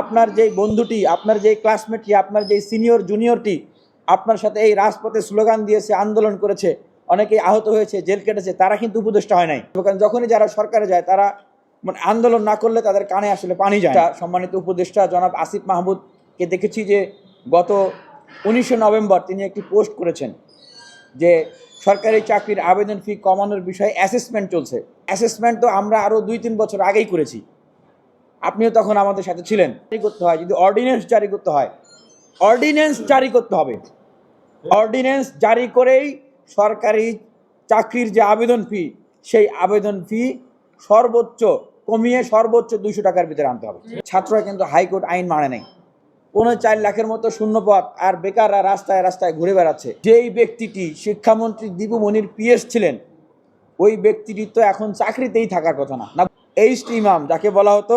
আপনার যেই বন্ধুটি, আপনার যেই ক্লাসমেটটি আপনার যেই সিনিয়র জুনিয়রটি আপনার সাথে এই রাজপথে স্লোগান দিয়েছে, আন্দোলন করেছে, অনেকেই আহত হয়েছে, জেল কেটেছে, তারা কিন্তু উপদেষ্টা হয় নাই। কারণ যখনই যারা সরকারে যায়, তারা মানে আন্দোলন না করলে তাদের কানে আসলে পানি যায়। সম্মানিত উপদেষ্টা জনাব আসিফ মাহমুদকে দেখেছি যে গত উনিশে নভেম্বর তিনি একটি পোস্ট করেছেন যে সরকারি চাকরির আবেদন ফি কমানোর বিষয়ে অ্যাসেসমেন্ট চলছে। অ্যাসেসমেন্ট তো আমরা আরও দুই তিন বছর আগেই করেছি। আপনিও তখন আমাদের সাথে ছিলেন। জারি করতে হয়, যদি অর্ডিন্যান্স জারি করতে হয়। অর্ডিন্যান্স জারি করতে হবে। অর্ডিন্যান্স জারি করেই সরকারি চাকরির যে আবেদন ফি সেই আবেদন ফি সর্বোচ্চ, কমিয়ে সর্বোচ্চ দুশো টাকার ভিতরে আনতে হবে। ছাত্ররা কিন্তু হাইকোর্ট আইন মানে নেই। পৌনে চার লাখের মতো শূন্যপদ আর বেকাররা রাস্তায় রাস্তায় ঘুরে বেড়াচ্ছে। যেই ব্যক্তিটি শিক্ষামন্ত্রী দীপু মনির পিএস ছিলেন, ওই ব্যক্তিটি তো এখন চাকরিতেই থাকার কথা না। না, এইচ ইমাম, যাকে বলা হতো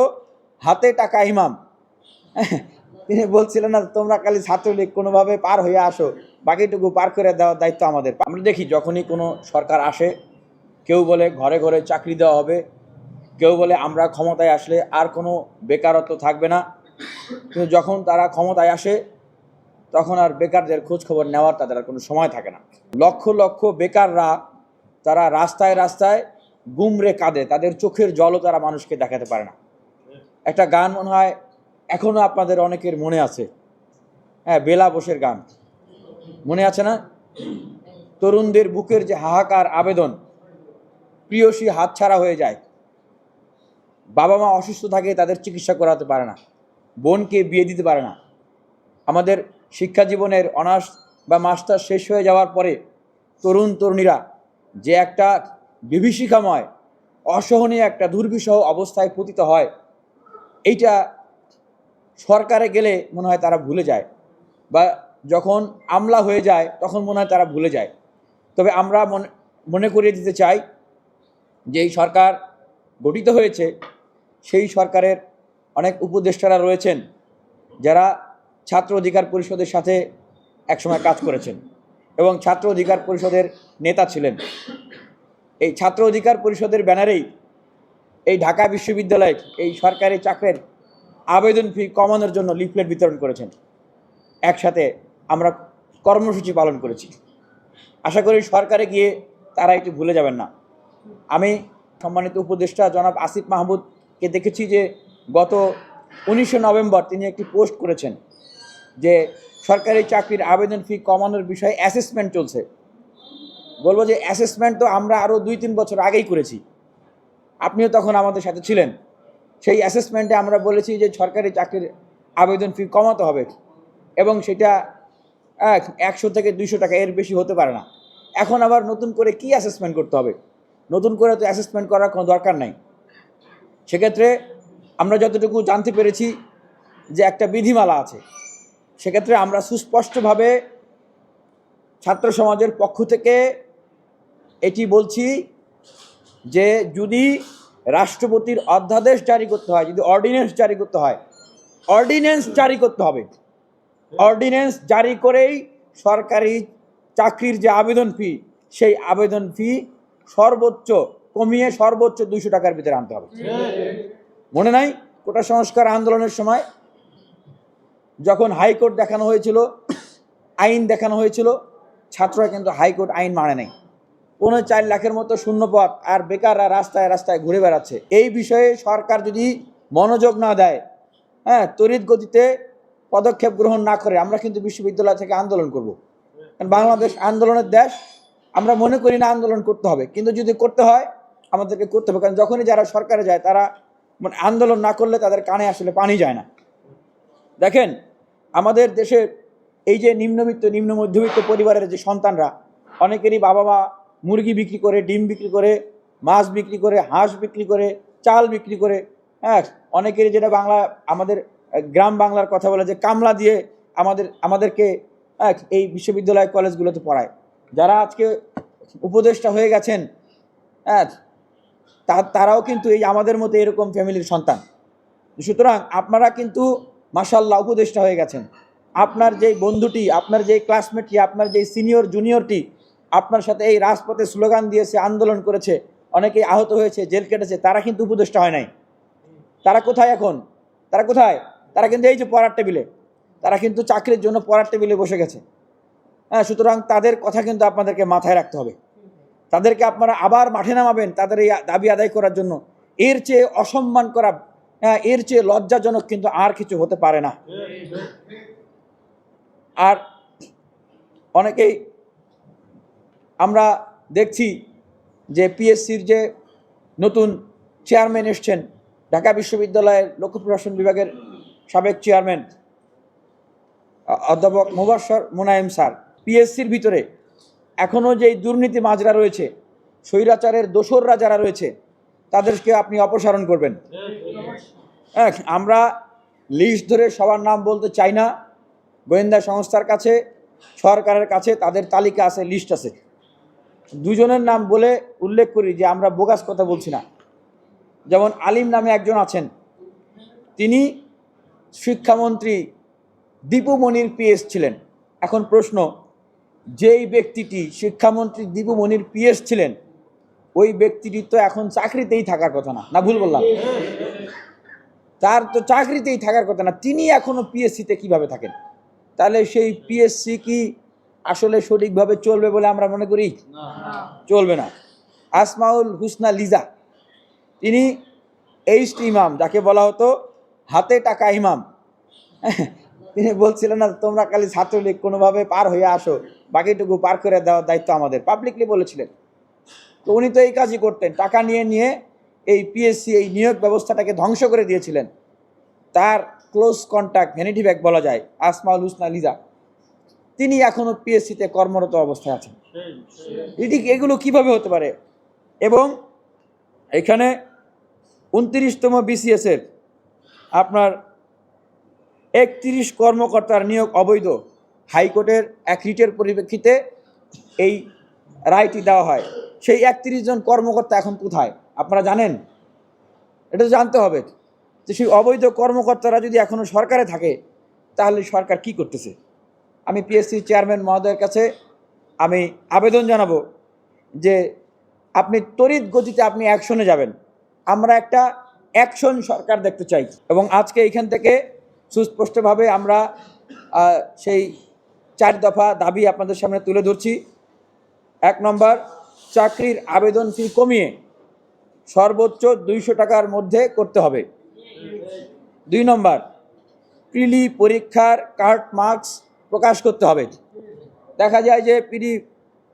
হাতে টাকা ইমাম। তিনি বলছিলেন না, তোমরা খালি ছাত্রলীগ কোনোভাবে পার হয়ে আসো, বাকিটুকু পার করে দেওয়ার দায়িত্ব আমাদের। আমরা দেখি যখনই কোনো সরকার আসে, কেউ বলে ঘরে ঘরে চাকরি দেওয়া হবে, কেউ বলে আমরা ক্ষমতায় আসলে আর কোনো বেকারত্ব থাকবে না। কিন্তু যখন তারা ক্ষমতায় আসে, তখন আর বেকারদের খবর নেওয়ার তাদের আর কোনো সময় থাকে না। লক্ষ লক্ষ বেকাররা তারা রাস্তায় রাস্তায় গুমরে কাঁদে, তাদের চোখের জলও তারা মানুষকে দেখাতে পারে না। একটা গান মনে হয় এখনও আপনাদের অনেকের মনে আছে। হ্যাঁ বেলা বোসের গান। মনে আছে না? তরুণদের বুকের যে হাহাকার আবেদন, প্রিয়সী হাতছাড়া হয়ে যায়। বাবা মা অসুস্থ থাকে, তাদের চিকিৎসা করাতে পারে না। বোনকে বিয়ে দিতে পারে না। আমাদের শিক্ষা জীবনের অনার্স বা মাস্টার শেষ হয়ে যাওয়ার পরে তরুণ তরুণীরা যে একটা বিভীষিকাময়, অসহনীয় একটা দুর্বিষহ অবস্থায় পতিত হয় এইটা সরকারে গেলে মনে হয় তারা ভুলে যায় বা যখন আমলা হয়ে যায় তখন মনে হয় তারা ভুলে যায়। তবে আমরা মনে মনে করিয়ে দিতে চাই যে এই সরকার গঠিত হয়েছে, সেই সরকারের অনেক উপদেষ্টারা রয়েছেন যারা ছাত্র অধিকার পরিষদের সাথে একসময় কাজ করেছেন এবং ছাত্র অধিকার পরিষদের নেতা ছিলেন। এই ছাত্র অধিকার পরিষদের ব্যানারেই এই ঢাকা বিশ্ববিদ্যালয়ে এই সরকারি চাকরির আবেদন ফি কমানোর জন্য লিফলেট বিতরণ করেছেন। একসাথে আমরা কর্মসূচি পালন করেছি। আশা করি সরকারে গিয়ে তারা একটু ভুলে যাবেন না। আমি সম্মানিত উপদেষ্টা জনাব আসিফ মাহমুদকে দেখেছি যে গত উনিশে নভেম্বর তিনি একটি পোস্ট করেছেন যে সরকারি চাকরির আবেদন ফি কমানোর বিষয়ে অ্যাসেসমেন্ট চলছে। বলব যে অ্যাসেসমেন্ট তো আমরা আরও দুই তিন বছর আগেই করেছি। আপনিও তখন আমাদের সাথে ছিলেন। সেই অ্যাসেসমেন্টে আমরা বলেছি যে সরকারি চাকরির আবেদন ফি কমাতে হবে এবং সেটা এক একশো থেকে দুইশো টাকা এর বেশি হতে পারে না। এখন আবার নতুন করে কি অ্যাসেসমেন্ট করতে হবে? নতুন করে তো অ্যাসেসমেন্ট করার কোনো দরকার নাই। সেক্ষেত্রে আমরা যতটুকু জানতে পেরেছি যে একটা বিধিমালা আছে। সেক্ষেত্রে আমরা সুস্পষ্টভাবে ছাত্র সমাজের পক্ষ থেকে এটি বলছি যে যদি রাষ্ট্রপতির অধ্যাদেশ জারি করতে হয়, যদি অর্ডিন্যান্স জারি করতে হয় অর্ডিন্যান্স জারি করতে হবে। অর্ডিন্যান্স জারি করেই সরকারি চাকরির যে আবেদন ফি সেই আবেদন ফি সর্বোচ্চ কমিয়ে সর্বোচ্চ দুইশো টাকার ভিতরে আনতে হবে। মনে নাই? কোটা সংস্কার আন্দোলনের সময় যখন হাইকোর্ট দেখানো হয়েছিল, আইন দেখানো হয়েছিল, ছাত্ররা কিন্তু হাইকোর্ট আইন মানে নাই। পৌনে চার লাখের মতো শূন্যপদ আর বেকাররা রাস্তায় রাস্তায় ঘুরে বেড়াচ্ছে। এই বিষয়ে সরকার যদি মনোযোগ না দেয় হ্যাঁ তড়িৎ গতিতে পদক্ষেপ গ্রহণ না করে, আমরা কিন্তু বিশ্ববিদ্যালয় থেকে আন্দোলন করব। কারণ বাংলাদেশ আন্দোলনের দেশ, আমরা মনে করি না আন্দোলন করতে হবে। কিন্তু যদি করতে হয়, আমাদেরকে করতে হবে। কারণ যখনই যারা সরকারে যায়, তারা মানে আন্দোলন না করলে তাদের কানে আসলে পানি যায় না। দেখেন, আমাদের দেশে এই যে নিম্নবিত্ত, নিম্ন মধ্যবিত্ত পরিবারের যে সন্তানরা, অনেকেরই বাবা মা মুরগি বিক্রি করে ডিম বিক্রি করে মাছ বিক্রি করে হাঁস বিক্রি করে চাল বিক্রি করে হ্যাঁ অনেকেরই যেটা বাংলা আমাদের গ্রাম বাংলার কথা বলে যে কামলা দিয়ে আমাদের আমাদেরকে হ্যাঁ, এই বিশ্ববিদ্যালয় কলেজগুলোতে পড়ায়। যারা আজকে উপদেষ্টা হয়ে গেছেন হ্যাঁ তারাও কিন্তু এই আমাদের মতো এরকম ফ্যামিলির সন্তান। সুতরাং আপনারা কিন্তু মাসাল্লাহ উপদেষ্টা হয়ে গেছেন। আপনার যেই বন্ধুটি আপনার যেই ক্লাসমেটটি আপনার যেই সিনিয়র জুনিয়রটি আপনার সাথে এই রাজপথে স্লোগান দিয়েছে আন্দোলন করেছে অনেকেই আহত হয়েছে জেল কেটেছে তারা কিন্তু উপদেষ্টা হয় নাই। তারা কোথায় এখন? তারা কোথায়? তারা কিন্তু এই যে পড়ার টেবিলে। তারা কিন্তু চাকরির জন্য পড়ার টেবিলে বসে গেছে। হ্যাঁ সুতরাং তাদের কথা কিন্তু আপনাদেরকে মাথায় রাখতে হবে। তাদেরকে আপনারা আবার মাঠে নামাবেন তাদের এই দাবি আদায় করার জন্য। এর চেয়ে অসম্মান করা হ্যাঁ, এর চেয়ে লজ্জাজনক কিন্তু আর কিছু হতে পারে না। আর অনেকেই আমরা দেখছি যে পিএসসির যে নতুন চেয়ারম্যান এসছেন, ঢাকা বিশ্ববিদ্যালয়ের লোক প্রশাসন বিভাগের সাবেক চেয়ারম্যান অধ্যাপক মুবাসর মোনায়েম স্যার। পিএসসির ভিতরে এখনও যেই দুর্নীতি মাজরা রয়েছে, স্বৈরাচারের দোসররা যারা রয়েছে, তাদেরকে আপনি অপসারণ করবেন। হ্যাঁ আমরা লিস্ট ধরে সবার নাম বলতে চাই না। গোয়েন্দা সংস্থার কাছে, সরকারের কাছে তাদের তালিকা আছে লিস্ট আছে। দুজনের নাম বলে উল্লেখ করি যে আমরা বোগাস কথা বলছি না। যেমন আলিম নামে একজন আছেন। তিনি শিক্ষামন্ত্রী দীপুমণির পিএস ছিলেন। এখন প্রশ্ন, যেই ব্যক্তিটি শিক্ষামন্ত্রী দীপুমণির পিএস ছিলেন, ওই ব্যক্তিটি তো এখন চাকরিতেই থাকার কথা না। না, ভুল বললাম। তার তো চাকরিতেই থাকার কথা না। তিনি এখনও পিএসসিতে কীভাবে থাকেন? তাহলে সেই পিএসসি কি আসলে সঠিকভাবে চলবে বলে আমরা মনে করি? চলবে না। আসমাউল হুসনা লিজা তিনি এইচটি ইমাম যাকে বলা হতো হাতে টাকা ইমাম। তিনি বলছিলেন না তোমরা খালি ছাত্রলীগ কোনোভাবে পার হয়ে আসো বাকিটুকু পার করে দেওয়ার দায়িত্ব আমাদের। পাবলিকলি বলেছিলেন। তো উনি তো এই কাজই করতেন। টাকা নিয়ে নিয়ে এই পিএসসি এই নিয়োগ ব্যবস্থাটাকে ধ্বংস করে দিয়েছিলেন। তার ক্লোজ কন্ট্যাক্ট ভ্যানিটি ব্যাগ বলা যায় আসমাউল হুসনা লিজা। তিনি এখনও পিএসসিতে কর্মরত অবস্থায় আছেন। এটি এগুলো কীভাবে হতে পারে? এবং এখানে উনত্রিশতম বিসিএসের আপনার একত্রিশ কর্মকর্তার নিয়োগ অবৈধ। হাইকোর্টের এক রিটের পরিপ্রেক্ষিতে এই রায়টি দেওয়া হয়। সেই একত্রিশ জন কর্মকর্তা এখন কোথায়? আপনারা জানেন? এটা তো জানতে হবে যে সেই অবৈধ কর্মকর্তারা যদি এখনও সরকারে থাকে, তাহলে সরকার কি করতেছে? আমি পিএসসি চেয়ারম্যান মহোদয়ের কাছে আমি আবেদন জানাব যে আপনি তড়িৎ গতিতে আপনি অ্যাকশনে যাবেন। আমরা একটা অ্যাকশন সরকার দেখতে চাই এবং আজকে এখান থেকে সুস্পষ্টভাবে আমরা সেই চার দফা দাবি আপনাদের সামনে তুলে ধরছি। এক নম্বর, চাকরির আবেদন ফি কমিয়ে সর্বোচ্চ দুইশো টাকার মধ্যে করতে হবে। দুই নম্বর, প্রিলি পরীক্ষার কার্ড মার্কস প্রকাশ করতে হবে। দেখা যায় যে পিডি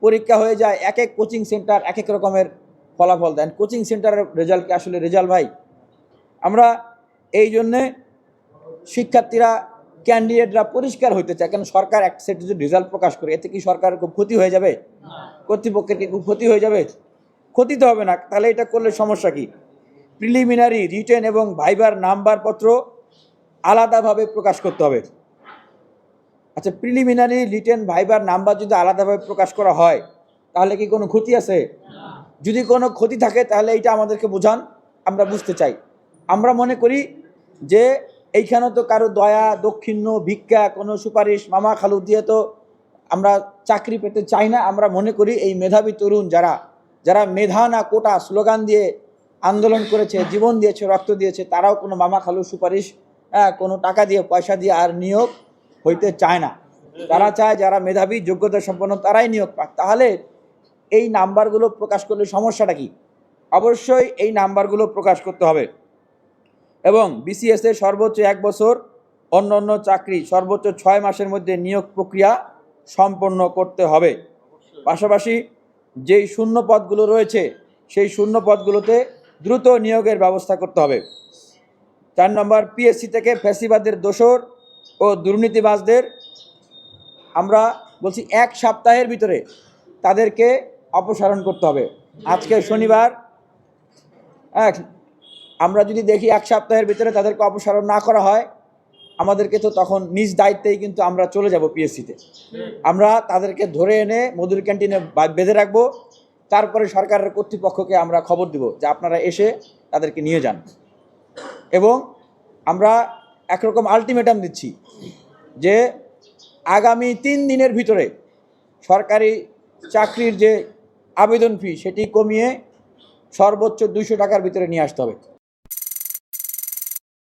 পরীক্ষা হয়ে যায় এক এক কোচিং সেন্টার এক এক রকমের ফলাফল দেন। কোচিং সেন্টারের রেজাল্ট কি আসলে রেজাল্ট ভাই? আমরা এই জন্যে শিক্ষার্থীরা ক্যান্ডিডেটরা পরিষ্কার হইতে চায়। কেন সরকার এক সেট যদি রেজাল্ট প্রকাশ করে, এতে কি সরকারের খুব ক্ষতি হয়ে যাবে? কর্তৃপক্ষের কি খুব ক্ষতি হয়ে যাবে? ক্ষতি তো হবে না, তাহলে এটা করলে সমস্যা কি? প্রিলিমিনারি রিটেন এবং ভাইবার নাম্বারপত্র আলাদাভাবে প্রকাশ করতে হবে। আচ্ছা প্রিলিমিনারি রিটেন ভাইবার নাম্বার যদি আলাদাভাবে প্রকাশ করা হয় তাহলে কি কোনো ক্ষতি আছে? যদি কোনো ক্ষতি থাকে তাহলে এইটা আমাদেরকে বোঝান আমরা বুঝতে চাই। আমরা মনে করি যে এইখানে তো কারও দয়া দক্ষিণ্য ভিক্ষা কোনো সুপারিশ মামা খালু দিয়ে তো আমরা চাকরি পেতে চাই না। আমরা মনে করি এই মেধাবী তরুণ যারা যারা মেধা না কোটা স্লোগান দিয়ে আন্দোলন করেছে জীবন দিয়েছে রক্ত দিয়েছে তারাও কোনো মামা খালু সুপারিশ হ্যাঁ কোনো টাকা দিয়ে পয়সা দিয়ে আর নিয়োগ হইতে চায় না। তারা চায় যারা মেধাবী, যোগ্যতা সম্পন্ন, তারাই নিয়োগ পাক। তাহলে এই নাম্বারগুলো প্রকাশ করলে সমস্যাটা কি? অবশ্যই এই নাম্বারগুলো প্রকাশ করতে হবে। এবং বিসিএস এর সর্বোচ্চ এক বছর অন্য অন্য চাকরি, সর্বোচ্চ ছয় মাসের মধ্যে নিয়োগ প্রক্রিয়া সম্পন্ন করতে হবে। পাশাপাশি যেই শূন্য পদগুলো রয়েছে, সেই শূন্য পদগুলোতে দ্রুত নিয়োগের ব্যবস্থা করতে হবে। চার নম্বর পিএসসি থেকে ফ্যাসিবাদের দোসর ও দুর্নীতিবাজদের আমরা বলছি এক সপ্তাহের ভিতরে তাদেরকে অপসারণ করতে হবে। আজকে শনিবার এক আমরা যদি দেখি এক সপ্তাহের ভিতরে তাদেরকে অপসারণ না করা হয়, আমাদেরকে তো তখন নিজ দায়িত্বেই কিন্তু আমরা চলে যাব পিএসসিতে। আমরা তাদেরকে ধরে এনে মধুর ক্যান্টিনে বেঁধে রাখব, তারপরে সরকারের কর্তৃপক্ষকে আমরা খবর দিব যে আপনারা এসে তাদেরকে নিয়ে যান। এবং আমরা একরকম আলটিমেটাম দিচ্ছি যে আগামী তিন দিনের ভিতরে সরকারি চাকরির যে আবেদন ফি সেটি কমিয়ে সর্বোচ্চ দুশো টাকার ভিতরে নিয়ে আসতে হবে।